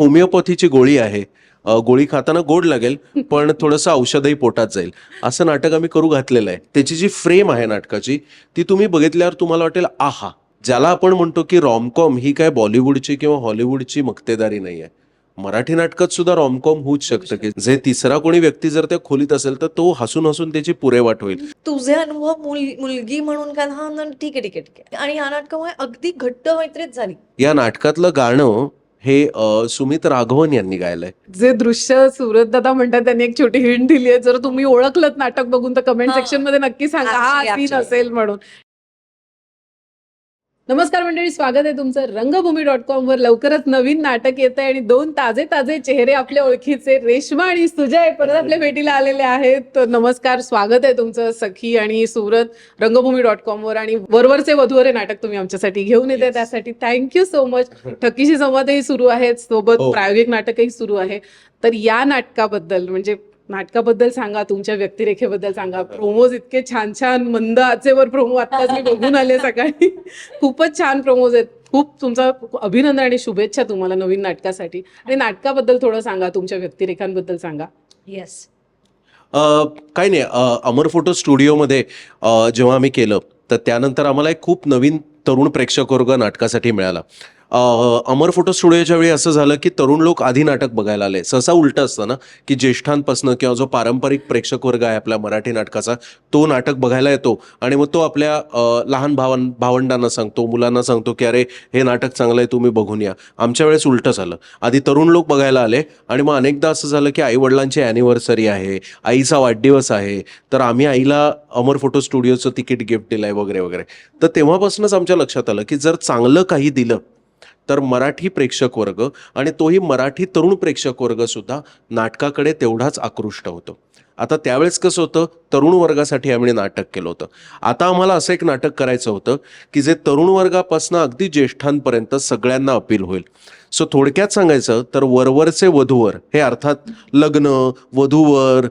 होमिओपॅथीची गोळी आहे. अ, गोळी खाताना गोड लागेल पण थोडंसं औषधही पोटात जाईल. असं नाटक आम्ही करू घातलेलं आहे. त्याची जी फ्रेम आहे नाटकाची ती तुम्ही बघितल्यावर तुम्हाला वाटेल आहा ज्याला आपण म्हणतो की रॉमकॉम ही काय बॉलिवूडची किंवा हॉलिवूडची मक्तेदारी नाही आहे मराठी नाटकात सुद्धा रॉमकॉम होऊच शकतं की जे तिसरा कोणी व्यक्ती जर त्या खोलीत असेल तर तो हसून हसून त्याची पुरेवाट होईल. तुझे अनुभव मुल- मुलगी म्हणून काय हा न- ठीक आहे ठीक आहे ठीक आहे. आणि या नाटकामुळे अगदी घट्ट मैत्रीच झाली. या नाटकातलं गाणं हे सुमित राघवन यांनी गायलंय जे दृश्य सुरत दादा म्हणतात त्यांनी एक छोटी हिंट दिली आहे जर तुम्ही ओळखलत नाटक बघून तर कमेंट. सेक्शनमध्ये नक्की सांगा हा सीन. असेल म्हणून नमस्कार मंडळी स्वागत आहे तुमचं रंगभूमी डॉट कॉम वर. लवकरच नवीन नाटक येत आहे आणि दोन ताजे ताजे चेहरे आपल्या ओळखीचे रेश्मा आणि सुजय परत आपल्या भेटीला आलेले आहेत. तर नमस्कार स्वागत आहे तुमचं सखी आणि सुरत रंगभूमी डॉट कॉम वर आणि वरवरचे वधूवर हे नाटक तुम्ही आमच्यासाठी घेऊन येते. त्यासाठी थँक्यू सो मच ठकीशी संवादही सुरू आहेत. सोबत हो. प्रायोगिक नाटकही सुरू आहे. तर या नाटकाबद्दल म्हणजे नाटकाबद्दल सांगा तुमच्या व्यक्तिरेखेबद्दल सांगा. प्रोमोज इतके छान छान मंद आचेवर प्रोमो आत्ताच मी बघून आले सकाळी. खूपच छान प्रोमोज आहेत. खूप तुमचा अभिनंदन आणि शुभेच्छा तुम्हाला नवीन नाटकासाठी. आणि नाटकाबद्दल थोडं सांगा तुमच्या व्यक्तिरेखांबद्दल सांगा. येस अ, काही नाही. अमर फोटो स्टुडिओमध्ये जेव्हा आम्ही केलं तर त्यानंतर आम्हाला एक खूप नवीन तरुण प्रेक्षक वर्ग नाटकासाठी मिळाला. अमर फोटो स्टुडिओच्या वेळी असं झालं की तरुण लोक आधी नाटक बघायला आले. सहसा उलटं असतं ना की ज्येष्ठांपासून किंवा जो पारंपरिक प्रेक्षक वर्ग आहे आपल्या मराठी नाटकाचा तो नाटक बघायला येतो आणि मग तो आपल्या लहान भावां भावंडांना सांगतो मुलांना सांगतो की अरे हे नाटक चांगलं आहे तुम्ही बघून या. आमच्या वेळेस उलटं झालं. आधी तरुण लोक बघायला आले आणि मग अनेकदा असं झालं की आईवडिलांची ॲनिव्हर्सरी आहे आईचा वाढदिवस आहे तर आम्ही आईला अमर फोटो स्टुडिओचं तिकीट गिफ्ट दिलं आहे वगैरे वगैरे. तर तेव्हापासूनच आमच्या लक्षात आलं की जर चांगलं काही दिलं तर मराठी प्रेक्षक वर्ग आणि तोही मराठी तरुण प्रेक्षक वर्ग सुद्धा नाटकाकडे तेवढाच आकृष्ट होतो. आता त्यावेळेस कसं होतं? तरुण वर्गासाठी आम्ही नाटक केलं होतं. आता आम्हाला असं एक नाटक करायचं होतं की जे तरुण वर्गापासून अगदी ज्येष्ठांपर्यंत सगळ्यांना अपील होईल. सो थोडक्यात सांगायचं तर वरवरचे वधूवर हे अर्थात लग्न वधूवर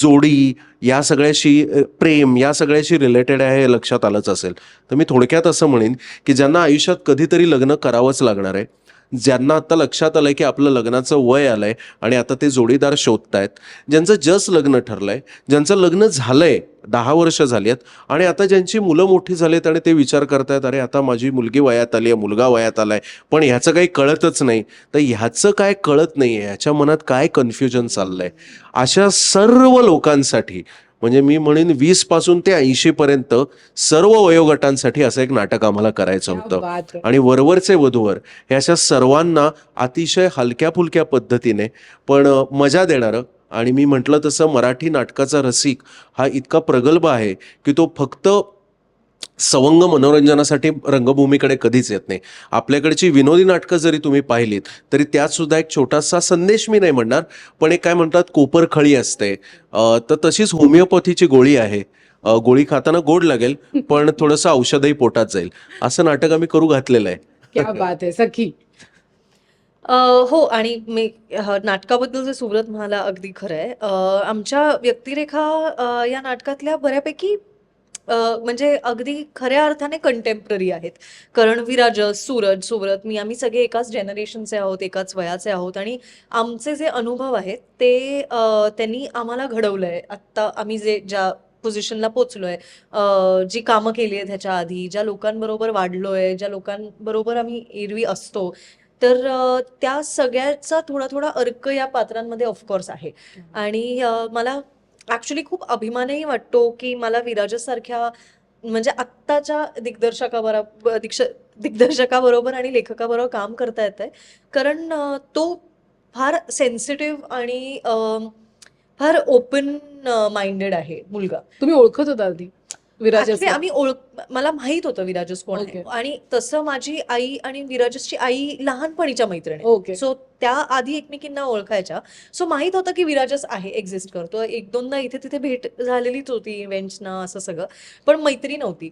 जोडी या सगळ्याशी प्रेम या सगळ्याशी रिलेटेड आहे हे लक्षात आलंच असेल. तर मी थोडक्यात असं म्हणेन की ज्यांना आयुष्यात कधीतरी लग्न करावंच लागणार आहे ज्यांना आता लक्षात आलंय की आपलं लग्नाचं वय आलंय आणि आता ते जोडीदार शोधतायत ज्यांचं जस लग्न ठरलंय ज्यांचं लग्न झालंय दहा वर्ष झाली आहेत आणि आता ज्यांची मुलं मोठी झालीत आणि ते विचार करतायत अरे आता माझी मुलगी वयात आली आहे मुलगा वयात आलाय पण ह्याचं काही कळतच नाही. तर ह्याचं काय कळत नाही आहे ह्याच्या मनात काय कन्फ्युजन चाललंय? अशा सर्व लोकांसाठी म्हणजे मी म्हणेन वीसपासून ते ऐंशी पर्यंत सर्व वयोगटांसाठी असं एक नाटक आम्हाला करायचं होतं. आणि वरवरचे वधूवर हे अशा सर्वांना अतिशय हलक्या फुलक्या पद्धतीने पण मजा देणारं आणि मी म्हटलं तसं मराठी नाटकाचा रसिक हा इतका प्रगल्भ आहे की तो फक्त सवंग मनोरंजनासाठी रंगभूमीकडे कधीच येत नाही. आपल्याकडची विनोदी नाटकं जरी तुम्ही पाहिलीत तरी त्यात सुद्धा एक छोटासा संदेश मी नाही म्हणणार पण एक काय म्हणतात कोपरखळी असते. तर तशीच होमिओपॅथीची गोळी आहे. गोळी खाताना गोड लागेल पण थोडंसं औषधही पोटात जाईल. असं नाटक आम्ही करू घातलेलं आहे. क्या बात आहे सखी. अं, हो आणि मी नाटकाबद्दल जे सुब्रत म्हणाला अगदी खरं आहे. अं, आमच्या व्यक्तिरेखा या नाटकातल्या बऱ्यापैकी म्हणजे अगदी खऱ्या अर्थाने कंटेम्पररी आहेत. कारण विराजस सूरज सुब्रत मी आम्ही सगळे एकाच जनरेशनचे आहोत एकाच वयाचे आहोत आणि आमचे जे अनुभव आहेत ते त्यांनी आम्हाला घडवलंय. आत्ता आम्ही जे ज्या पोझिशनला पोचलोय जी कामं केली आहेत ह्याच्या आधी ज्या लोकांबरोबर वाढलोय ज्या लोकांबरोबर आम्ही एरवी असतो तर त्या सगळ्याचा थोडा थोडा अर्क या पात्रांमध्ये ऑफकोर्स आहे. आणि मला ॲक्च्युली खूप अभिमानही वाटतो की मला विराजसारख्या म्हणजे आत्ताच्या दिग्दर्शकाबरोबर दिक्ष दिग्दर्शकाबरोबर आणि लेखकाबरोबर काम करता येत आहे कारण तो फार सेन्सिटिव्ह आणि फार ओपन माइंडेड आहे मुलगा. तुम्ही ओळखत होता आधी? विराज आम्ही ओळख मला माहीत होतं विराजस कोण आहे. Okay. आणि तसं माझी आई आणि विराजसची आई लहानपणीच्या मैत्रिणी. ओके सो त्या आधी एकमेकींना ओळखायच्या. सो माहीत होतं की विराजस आहे एक्झिस्ट करतो एक दोनदा इथे तिथे भेट झालेलीच होती इव्हेंट्सना असं सगळं. पण मैत्री नव्हती.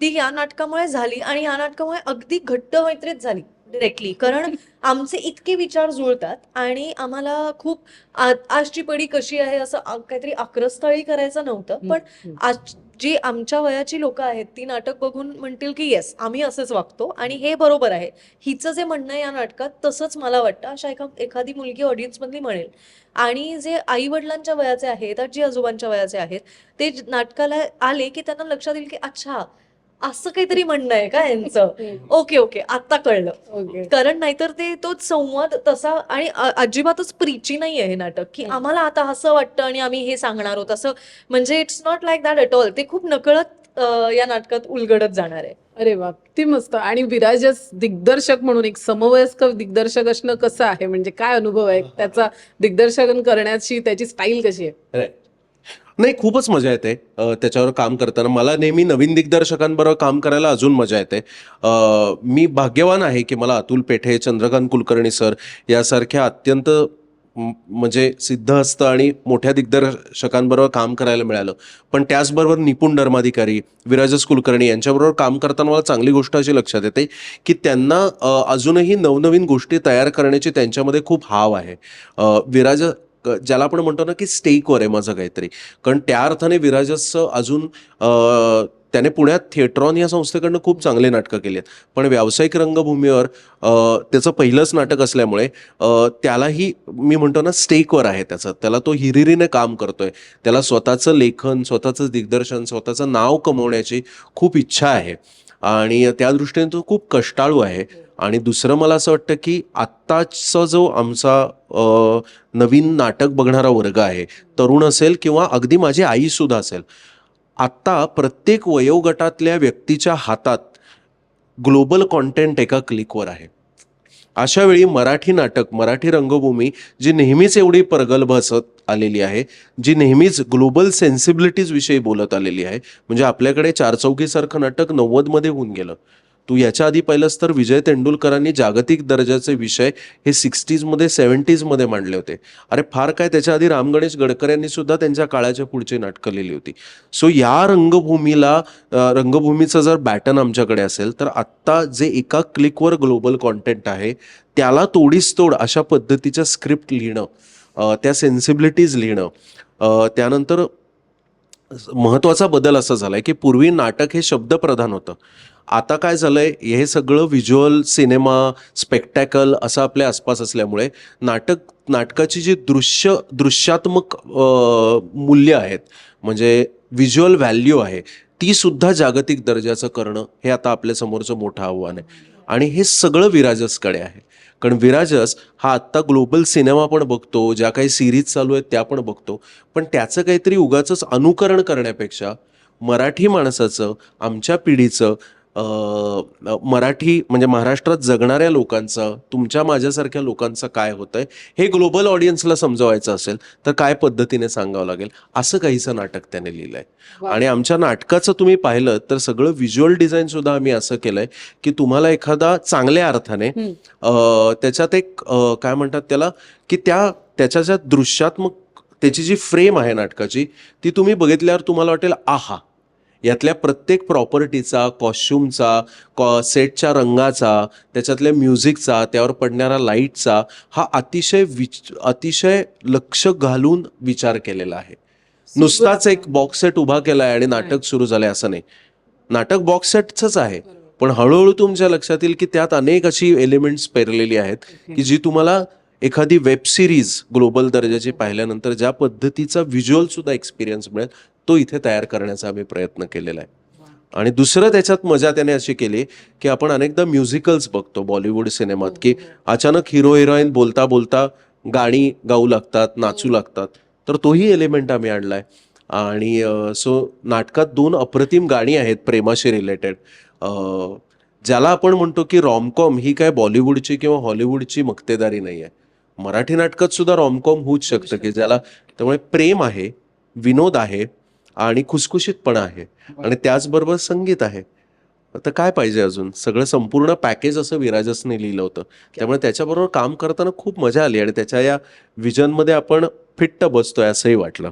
ती या नाटकामुळे झाली आणि या नाटकामुळे अगदी घट्ट मैत्रीच झाली. डिरेक्टली कारण आमचे इतके विचार जुळतात आणि आम्हाला खूप आजची पिढी कशी आहे असं काहीतरी आक्रस्ताळी करायचं नव्हतं. पण आज जी आमच्या वयाची लोक आहेत ती नाटक बघून म्हणतील की येस आम्ही असेच वागतो आणि हे बरोबर आहे. हिचं जे म्हणणं आहे या नाटकात तसंच मला वाटतं अशा एका एखादी मुलगी ऑडियन्समधली म्हणेल. आणि जे आई वडिलांच्या वयाचे आहेत आजी आजोबांच्या वयाचे आहेत ते नाटकाला आले की त्यांना लक्षात येईल की अच्छा असं काहीतरी म्हणणं आहे का यांचं? Okay okay. आता कळलं. कारण नाहीतर ते तोच संवाद तसा आणि अजिबातच प्रीची नाही आहे हे नाटक. की. आम्हाला आता असं वाटतं आणि आम्ही हे सांगणार आहोत. असं म्हणजे it's not like that at all ते खूप नकळत या नाटकात उलगडत जाणार आहे. अरे वा किती मस्त. आणि विराजस दिग्दर्शक म्हणून एक समवयस्क दिग्दर्शक असणं कसं आहे? म्हणजे काय अनुभव आहे? त्याचा दिग्दर्शन करण्याची त्याची स्टाईल कशी आहे? नाही खूपच मजा येते त्याच्यावर काम करताना. मला नेहमी नवीन दिग्दर्शकांबरोबर काम करायला अजून मजा येते. मी भाग्यवान आहे की मला अतुल पेठे चंद्रकांत कुलकर्णी सर यासारख्या अत्यंत म्हणजे सिद्धहस्त आणि मोठ्या दिग्दर्शकांबरोबर काम करायला मिळालं. पण त्याचबरोबर निपुण धर्माधिकारी विराजस कुलकर्णी यांच्याबरोबर काम करताना मला चांगली गोष्ट अशी लक्षात येते की त्यांना अजूनही नवनवीन गोष्टी तयार करण्याची त्यांच्यामध्ये खूप हाव आहे. विराज ज्याला आपण म्हणतो ना की स्टेकवर आहे माझं काहीतरी. कारण त्या अर्थाने विराजसचं अजून त्याने पुण्यात थिएट्रॉन या संस्थेकडनं खूप चांगले नाटकं केली आहेत. पण व्यावसायिक रंगभूमीवर त्याचं पहिलंच नाटक असल्यामुळे त्यालाही मी म्हणतो ना स्टेकवर आहे त्याचं. त्याला तो हिरिरीने काम करतोय. त्याला स्वतःचं लेखन स्वतःचं दिग्दर्शन स्वतःचं नाव कमवण्याची खूप इच्छा आहे. आणि त्या दृष्टीने तो खूप कष्टाळू आहे. आणि दुसरं मला असं वाटतं की आत्ताचा जो आमचा नवीन नाटक बघणारा वर्ग आहे तरुण असेल किंवा अगदी माझी आई सुद्धा असेल आत्ता प्रत्येक वयोगटातल्या व्यक्तीच्या हातात ग्लोबल कॉन्टेंट एका क्लिकवर आहे. अशा वेळी मराठी नाटक मराठी रंगभूमी जी नेहमीच एवढी प्रगल्भ असत आलेली आहे जी नेहमीच ग्लोबल सेन्सिबिलिटीज विषयी बोलत आलेली आहे म्हणजे आपल्याकडे चारचौकीसारखं नाटक नव्वदमध्ये होऊन गेलं तू याच्या आधी पहिलंच तर विजय तेंडुलकरांनी जागतिक दर्जाचे विषय हे सिक्स्टीजमध्ये सेवन्टीजमध्ये मांडले होते. अरे फार काय त्याच्या आधी राम गणेश गडकर यांनी सुद्धा त्यांच्या काळाच्या पुढची नाटकं लिहिली होती. सो या रंगभूमीला रंगभूमीचं जर बॅटन आमच्याकडे असेल तर आत्ता जे एका क्लिकवर ग्लोबल कॉन्टेंट आहे त्याला तोडीस तोड अशा पद्धतीच्या स्क्रिप्ट लिहिणं त्या सेन्सिबिलिटीज लिहिणं त्यानंतर महत्त्वाचा बदल असा झालाय की पूर्वी नाटक हे शब्दप्रधान होतं. आता काय झालंय हे सगळं व्हिज्युअल सिनेमा स्पेक्टॅकल असं आपल्या आसपास असल्यामुळे नाटक नाटकाची जी दृश्य दृश्यात्मक मूल्य आहेत म्हणजे व्हिज्युअल व्हॅल्यू आहे ती सुद्धा जागतिक दर्जाचं करणं हे आता आपल्या समोरचं मोठं आव्हान आहे. आणि हे सगळं विराजसकडे आहे. कारण विराजस हा आत्ता ग्लोबल सिनेमा पण बघतो ज्या काही सिरीज चालू आहेत त्या पण बघतो. पण त्याचं काहीतरी उगाच अनुकरण करण्यापेक्षा मराठी माणसाचं आमच्या पिढीचं मराठी म्हणजे महाराष्ट्रात जगणाऱ्या लोकांचं तुमच्या माझ्यासारख्या लोकांचं काय होतंय हे ग्लोबल ऑडियन्सला समजवायचं असेल तर काय पद्धतीने सांगावं लागेल? असं काहीचं नाटक त्याने लिहिलंय. आणि आमच्या नाटकाचं तुम्ही पाहिलं तर सगळं व्हिज्युअल डिझाईन सुद्धा आम्ही असं केलंय की तुम्हाला एखादा चांगल्या अर्थाने त्याच्यात एक काय म्हणतात त्याला की त्या त्याच्या ज्या दृश्यात्मक त्याची जी फ्रेम आहे नाटकाची ती तुम्ही बघितल्यावर तुम्हाला वाटेल आहा यातल्या प्रत्येक प्रॉपर्टीचा कॉस्च्युमचा कॉ सेटच्या रंगाचा त्याच्यातल्या म्युझिकचा त्यावर पडणाऱ्या लाईटचा हा अतिशय विच अतिशय लक्ष घालून विचार केलेला आहे. नुसताच एक बॉक्स सेट उभा केलाय आणि नाटक सुरू झालंय असं नाही. नाटक बॉक्स सेटच आहे. पण हळूहळू तुमच्या लक्षात येईल की त्यात अनेक अशी एलिमेंट्स पेरलेली आहेत की जी तुम्हाला एखादी वेब सिरीज ग्लोबल दर्जाची पाहिल्यानंतर ज्या पद्धतीचा व्हिज्युअल सुद्धा एक्सपिरियन्स मिळेल तो इथे तयार करण्याचा आम्ही प्रयत्न केलेला आहे. आणि दुसरं त्याच्यात मजा त्याने अशी केली की आपण अनेकदा म्युझिकल्स बघतो बॉलिवूड सिनेमात की अचानक हिरो हिरोईन बोलता बोलता गाणी गाऊ लागतात नाचू लागतात. तर तोही एलिमेंट आम्ही आणलाय. आणि सो नाटकात दोन अप्रतिम गाणी आहेत प्रेमाशी रिलेटेड ज्याला आपण म्हणतो की रॉमकॉम ही काय बॉलिवूडची किंवा हॉलिवूडची मक्तेदारी नाही आहे मराठी नाटकात सुद्धा रॉमकॉम होऊच शकतं की ज्याला त्यामुळे प्रेम आहे विनोद आहे आणि खुसखुशीतपणा आहे. आणि त्याचबरोबर संगीत आहे. तर काय पाहिजे अजून? सगळं संपूर्ण पॅकेज असं विराजसने लिहिलं होतं. त्यामुळे त्याच्याबरोबर काम करताना खूप मजा आली आणि त्याच्या या विजनमध्ये आपण फिट्ट बसतोय असंही वाटलं.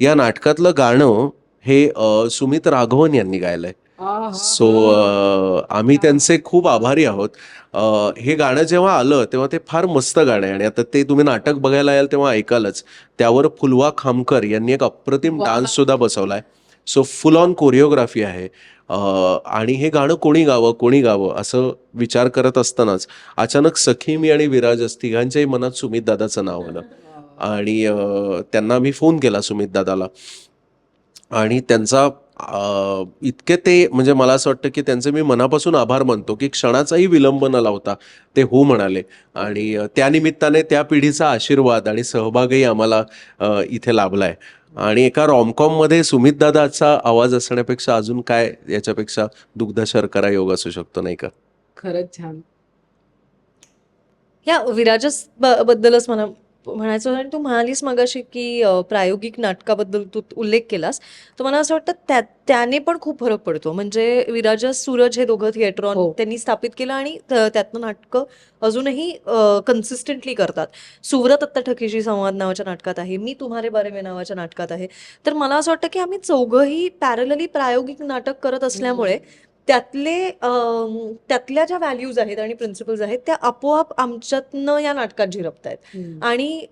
या नाटकातलं गाणं हे सुमित राघवन यांनी गायलंय. सो आम्ही त्यांचे खूप आभारी आहोत. हे गाणं जेव्हा आलं तेव्हा ते फार मस्त गाणं आहे. आणि आता ते तुम्ही नाटक बघायला याल तेव्हा ऐकालच. त्यावर फुलवा खामकर यांनी एक अप्रतिम. डान्स सुद्धा बसवलाय. सो फुल ऑन कोरिओग्राफी आहे. आणि हे गाणं कोणी गावं कोणी गावं असं विचार करत असतानाच अचानक सखी मी आणि विराज तिघांच्याही मनात सुमित दादाचं नाव आलं. आणि त्यांना मी फोन केला सुमित दादाला. आणि त्यांचा इतके ते म्हणजे मला असं वाटतं की त्यांचे मी मनापासून आभार मानतो की क्षणाचाही विलंब न लावता ते हो म्हणाले. आणि त्यानिमित्ताने त्या निमित्ताने त्या पिढीचा आशीर्वाद आणि सहभागही आम्हाला इथे इथे लाभलाय. आणि एका रॉमकॉममध्ये सुमित दादाचा आवाज असण्यापेक्षा अजून काय याच्यापेक्षा दुग्ध शर्करा योग असू शकतो नाही का? खरंच छान. या विराजस बद्दलच मला म्हणायचं होतं आणि तू म्हणालीस मगाशी की अ, प्रायोगिक नाटकाबद्दल तू उल्लेख केलास. तर मला असं वाटतं त्या त्याने पण खूप फरक पडतो. म्हणजे विराजस सूरज हे दोघं थिएट्रॉन हो. त्यांनी स्थापित केलं आणि त- त्यातनं नाटकं अजूनही कन्सिस्टंटली करतात. सुव्रत आत्ता ठकीशी संवाद नावाच्या नाटकात आहे. मी तुम्हारे बारे में नावाच्या नाटकात आहे. तर मला असं वाटतं की आम्ही चौघंही पॅरलली प्रायोगिक नाटक करत असल्यामुळे त्यातले त्यातल्या ज्या व्हॅल्यूज आहेत आणि प्रिन्सिपल्स आहेत त्या आपोआप आमच्यातनं या नाटकात झिरपत आहेत. आणि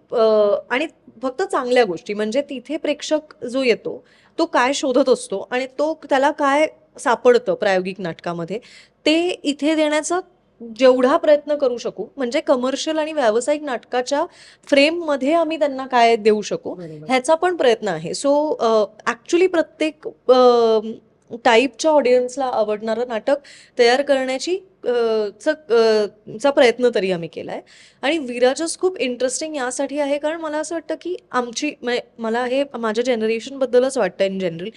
आणि फक्त चांगल्या गोष्टी म्हणजे तिथे प्रेक्षक जो येतो तो काय शोधत असतो आणि तो त्याला काय सापडतं प्रायोगिक नाटकामध्ये ते इथे देण्याचा जेवढा प्रयत्न करू शकू म्हणजे कमर्शियल आणि व्यावसायिक नाटकाच्या फ्रेममध्ये आम्ही त्यांना काय देऊ शकू. ह्याचा पण प्रयत्न आहे सो ॲक्च्युली प्रत्येक टाईपच्या ऑडियन्सला आवडणारं नाटक तयार करण्याची चा प्रयत्न तरी आम्ही केला आहे आणि विराजस खूप इंटरेस्टिंग यासाठी आहे कारण मला असं वाटतं की आमची म्हणजे मला हे माझ्या जनरेशनबद्दलच वाटतं इन जनरल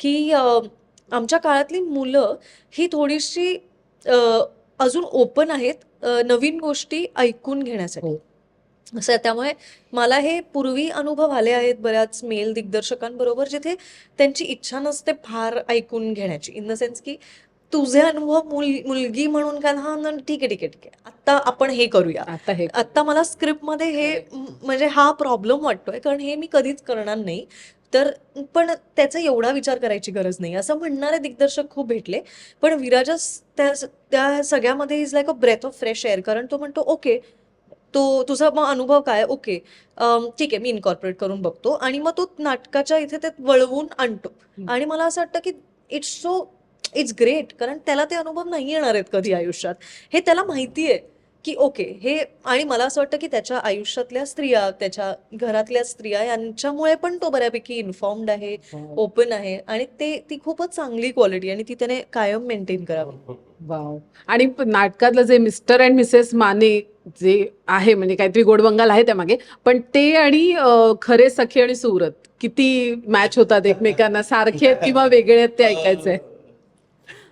की आमच्या काळातली मुलं ही थोडीशी अजून ओपन आहेत नवीन गोष्टी ऐकून घेण्यासाठी. हो. असं आहे. त्यामुळे मला हे पूर्वी अनुभव आले आहेत बऱ्याच मेल दिग्दर्शकांबरोबर जिथे त्यांची इच्छा नसते फार ऐकून घेण्याची. इन द सेन्स की तुझे अनुभव मुल मुलगी म्हणून का हा न, ठीक आहे ठीक आहे ठीक आहे. आत्ता आपण हे करूया. आता हे आत्ता मला स्क्रिप्टमध्ये हे म्हणजे हा प्रॉब्लेम वाटतोय कारण हे मी कधीच करणार नाही. तर पण त्याचा एवढा विचार करायची गरज नाही. असं म्हणणारे दिग्दर्शक खूप भेटले. पण विराजस त्या त्या सगळ्यामध्ये is like a breath of fresh air कारण तो म्हणतो ओके तो तुझा मग अनुभव काय? ओके ठीक आहे मी इनकॉर्पोरेट करून बघतो. आणि मग तो नाटकाच्या इथे ते वळवून आणतो. आणि मला असं वाटतं की इट्स सो इट्स ग्रेट कारण त्याला ते अनुभव नाही येणार आहेत कधी आयुष्यात. हे त्याला माहिती आहे. की ओके हे आणि मला असं वाटतं की त्याच्या आयुष्यातल्या स्त्रिया त्याच्या घरातल्या स्त्रिया यांच्यामुळे पण तो बऱ्यापैकी इन्फॉर्म्ड आहे ओपन आहे आणि ते ती खूपच चांगली क्वालिटी आणि ती त्याने कायम मेंटेन करावी. वाव आणि प- नाटकातलं जे मिस्टर अँड मिसेस माने जे आहे म्हणजे काहीतरी गोडबंगाल आहे त्यामागे पण ते आणि खरे सखी आणि सुरत किती मॅच होतात एकमेकांना सारखे आहेत किंवा वेगळे आहेत ते ऐकायचंय.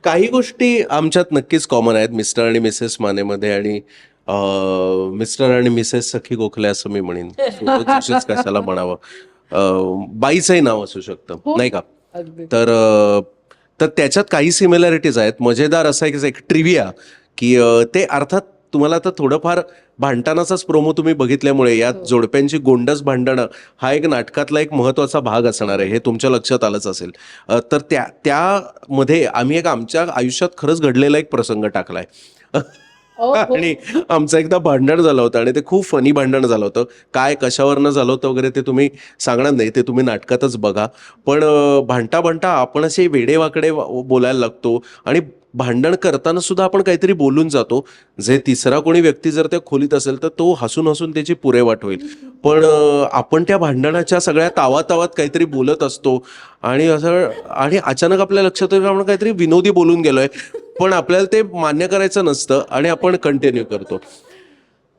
काही गोष्टी आमच्यात नक्कीच कॉमन आहेत. मिस्टर आणि मिसेस मानेमध्ये आणि मिस्टर आणि मिसेस सखी गोखले असं मी म्हणेन. कशाला म्हणावं. बाईचंही नाव असू शकतं हो. नाही का? तर तर त्याच्यात काही सिमिलॅरिटीज आहेत. मजेदार असा एक एक ट्रिव्हिया की ते अर्थात तुम्हाला आता थोडंफार भांडतानाचाच प्रोमो तुम्ही बघितल्यामुळे यात हो. जोडप्यांची गोंडस भांडणं हा एक नाटकातला एक महत्त्वाचा भाग असणार आहे हे तुमच्या लक्षात आलंच असेल तर त्या त्यामध्ये आम्ही एक आमच्या आयुष्यात खरंच घडलेला एक प्रसंग टाकलाय ओ, हो. आणि आमचं एकदा भांडण झालं होतं आणि ते खूप फनी भांडण झालं होतं काय कशावरनं झालं होतं वगैरे ते तुम्ही सांगणार नाही ते तुम्ही नाटकातच बघा पण भांडता भांडता आपण असे वेडेवाकडे बोलायला लागतो आणि भांडण करताना सुद्धा आपण काहीतरी बोलून जातो. जे तिसरा कोणी व्यक्ती जर त्या खोलीत असेल तर तो हसून हसून त्याची पुरेवाट होईल. पण आपण त्या भांडणाच्या सगळ्या तावातावात काहीतरी बोलत असतो आणि असं आणि अचानक आपल्या लक्षात येईल आपण काहीतरी विनोदी बोलून गेलोय. पण आपल्याला ते मान्य करायचं नसतं आणि आपण कंटिन्यू करतो.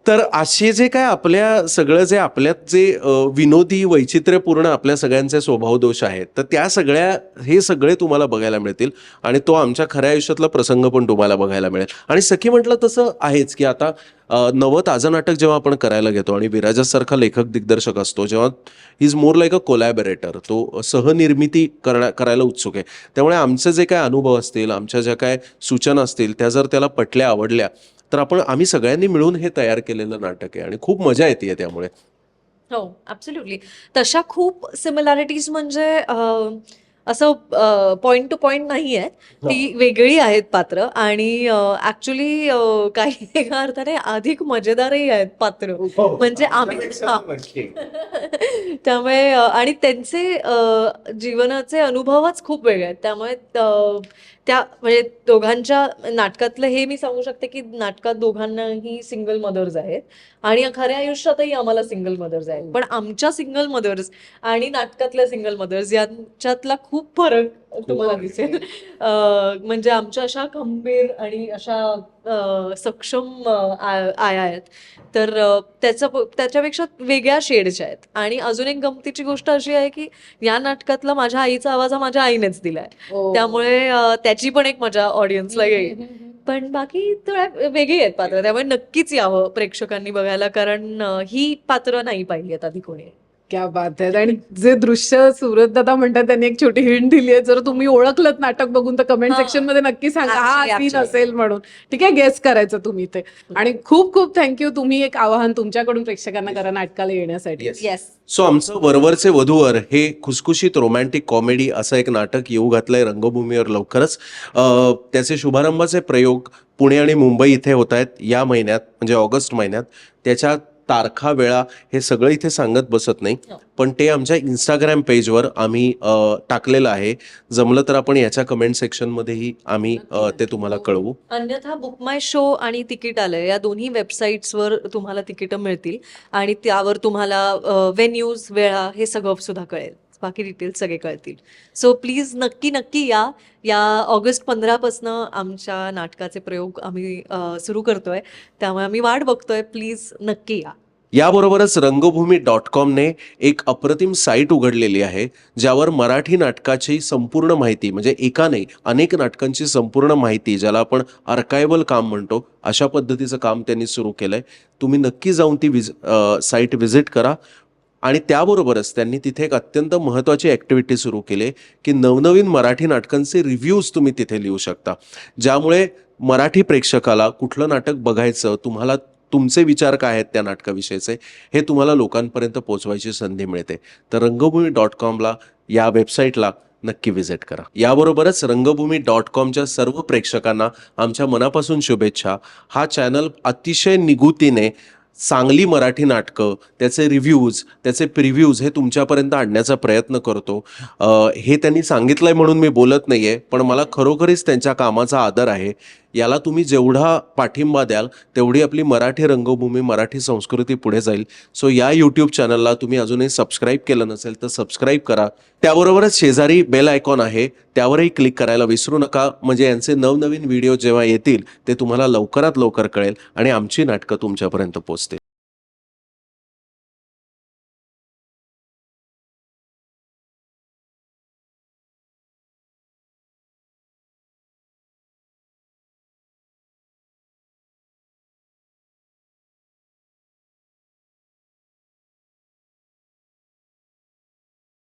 तर असे जे काय आपल्या सगळं जे आपल्यात जे विनोदी वैचित्र्यपूर्ण आपल्या सगळ्यांचे स्वभाव दोष आहेत तर त्या सगळ्या हे सगळे तुम्हाला बघायला मिळतील आणि तो आमच्या खऱ्या आयुष्यातला प्रसंग पण तुम्हाला बघायला मिळेल. आणि सखी म्हटलं तसं आहेच की आता नवं ताजं नाटक जेव्हा आपण करायला घेतो आणि विराजासारखा लेखक दिग्दर्शक असतो जेव्हा इज मोर लाईक अ कोलॅबरेटर तो सहनिर्मिती करणा करायला उत्सुक आहे. त्यामुळे आमचे जे काय अनुभव असतील आमच्या ज्या काय सूचना असतील त्या जर त्याला पटल्या आवडल्या तर आपण आम्ही सगळ्यांनी मिळून हे तयार केलेलं नाटक आहे आणि खूप मजा येते त्यामुळे. हो ॲब्सोल्युटली तशा खूप सिमिलॅरिटीज म्हणजे अ, असं पॉइंट टू पॉइंट नाही आहे ती वेगळी आहेत पात्र आणि ऍक्च्युली काही एका अर्थाने अधिक मजेदारही आहेत पात्र. म्हणजे आम्ही हा. त्यामुळे आणि त्यांचे जीवनाचे अनुभवच खूप वेगळे आहेत. त्यामुळे त्या म्हणजे दोघांच्या नाटकातलं हे मी सांगू शकते की नाटकात दोघांनाही सिंगल मदर्स आहेत. आणि खऱ्या आयुष्यातही आम्हाला सिंगल मदर्स आहेत. पण आमच्या सिंगल मदर्स आणि नाटकातल्या सिंगल मदर्स यांच्यातला खूप फरक तुम्हाला दिसेल. म्हणजे आमच्या अशा खंबीर आणि अशा सक्षम आया आहेत तर त्याचं त्याच्यापेक्षा वेगळ्या शेडच्या आहेत. आणि अजून एक गमतीची गोष्ट अशी आहे की या नाटकातला माझ्या आईचा आवाज हा माझ्या आईनेच दिलाय. हो. त्यामुळे त्याची पण एक मजा ऑडियन्सला येईल. पण बाकी थोड्या वेगळी आहेत पात्र. त्यामुळे नक्कीच यावं प्रेक्षकांनी बघायला कारण ही पात्र नाही पाहिली आहेत आधी कोणी. क्या बात आहे आणि जे दृश्य सुरत दादा म्हणतात त्यांनी एक छोटी हिंट दिली आहे. जर तुम्ही ओळखलं नाटक बघून तर कमेंट. सेक्शनमध्ये नक्की सांगा. हा सीन. असेल म्हणून. ठीक आहे गेस करायचं तुम्ही ते आणि खूप खूप थँक्यू तुम्ही एक आवाहन तुमच्याकडून प्रेक्षकांना करा नाटकाला येण्यासाठी. येस सो आमचं वरवरचे वधूवर हे खुसखुशीत रोमॅन्टिक कॉमेडी असं एक नाटक येऊ घातलंय रंगभूमीवर लवकरच. अं, त्याचे शुभारंभाचे प्रयोग पुणे आणि मुंबई इथे होत आहेत या महिन्यात म्हणजे ऑगस्ट महिन्यात. त्याच्या तारखा वेळा हे सगळं इथे सांगत बसत नाही. हो. पण ते आमच्या इंस्टाग्राम पेजवर आम्ही टाकलेलं आहे. जमलं तर आपण याच्या कमेंट सेक्शनमध्येही आम्ही ते तुम्हाला कळवू. अन्यथा बुक माय शो आणि तिकीट आलंय. या दोन्ही वेबसाईट्सवर तुम्हाला तिकीटं मिळतील आणि त्यावर तुम्हाला वेन्यूज वेळा हे सगळं सुद्धा कळेल. बाकी डिटेल्स सगळे कळतील. सो प्लीज नक्की नक्की या. या ऑगस्ट पंधरापासनं आमच्या नाटकाचे प्रयोग आम्ही सुरू करतोय. त्यामुळे आम्ही वाट बघतोय. प्लीज नक्की या. याबरोबरच रंगभूमी डॉट कॉमने एक अप्रतिम साईट उघडलेली आहे ज्यावर मराठी नाटकाची संपूर्ण माहिती म्हणजे एका नाही अनेक नाटकांची संपूर्ण माहिती ज्याला आपण आर्कायबल काम म्हणतो अशा पद्धतीचं काम त्यांनी सुरू केलंय. तुम्ही नक्की जाऊन ती विज साईट व्हिजिट करा. आणि त्याबरोबरच त्यांनी तिथे एक अत्यंत महत्त्वाची ॲक्टिव्हिटी सुरू केली की नवनवीन मराठी नाटकांचे रिव्ह्यूज तुम्ही तिथे लिहू शकता. ज्यामुळे मराठी प्रेक्षकाला कुठलं नाटक बघायचं तुम्हाला तुमचे विचार काय आहेत त्या नाटकाविषयीचे हे तुम्हाला लोकांपर्यंत पोहोचवायची संधी मिळते. तर रंगभूमी डॉट कॉमला या वेबसाईटला नक्की व्हिजिट करा. याबरोबरच रंगभूमी डॉट कॉमच्या सर्व प्रेक्षकांना आमच्या मनापासून शुभेच्छा. हा चॅनल अतिशय निगुतीने चांगली मराठी नाटकं त्याचे रिव्ह्यूज त्याचे प्रिव्ह्यूज हे तुमच्यापर्यंत आणण्याचा प्रयत्न करतो. हे त्यांनी सांगितलंय म्हणून मी बोलत नाहीये पण मला खरोखरीच त्यांच्या कामाचा आदर आहे. याला तुम्ही जेवढा पाठिंबा द्याल तेवढी आपली मराठी रंगभूमी मराठी संस्कृती पुढे जाईल. सो या यूट्यूब चॅनलला तुम्ही अजूनही सबस्क्राईब केलं नसेल तर सबस्क्राईब करा. त्याबरोबरच शेजारी बेल आयकॉन आहे त्यावरही क्लिक करायला विसरू नका. म्हणजे यांचे नवनवीन व्हिडिओ जेव्हा येतील ते तुम्हाला लवकरात लवकर कळेल आणि आमची नाटकं तुमच्यापर्यंत पोचतील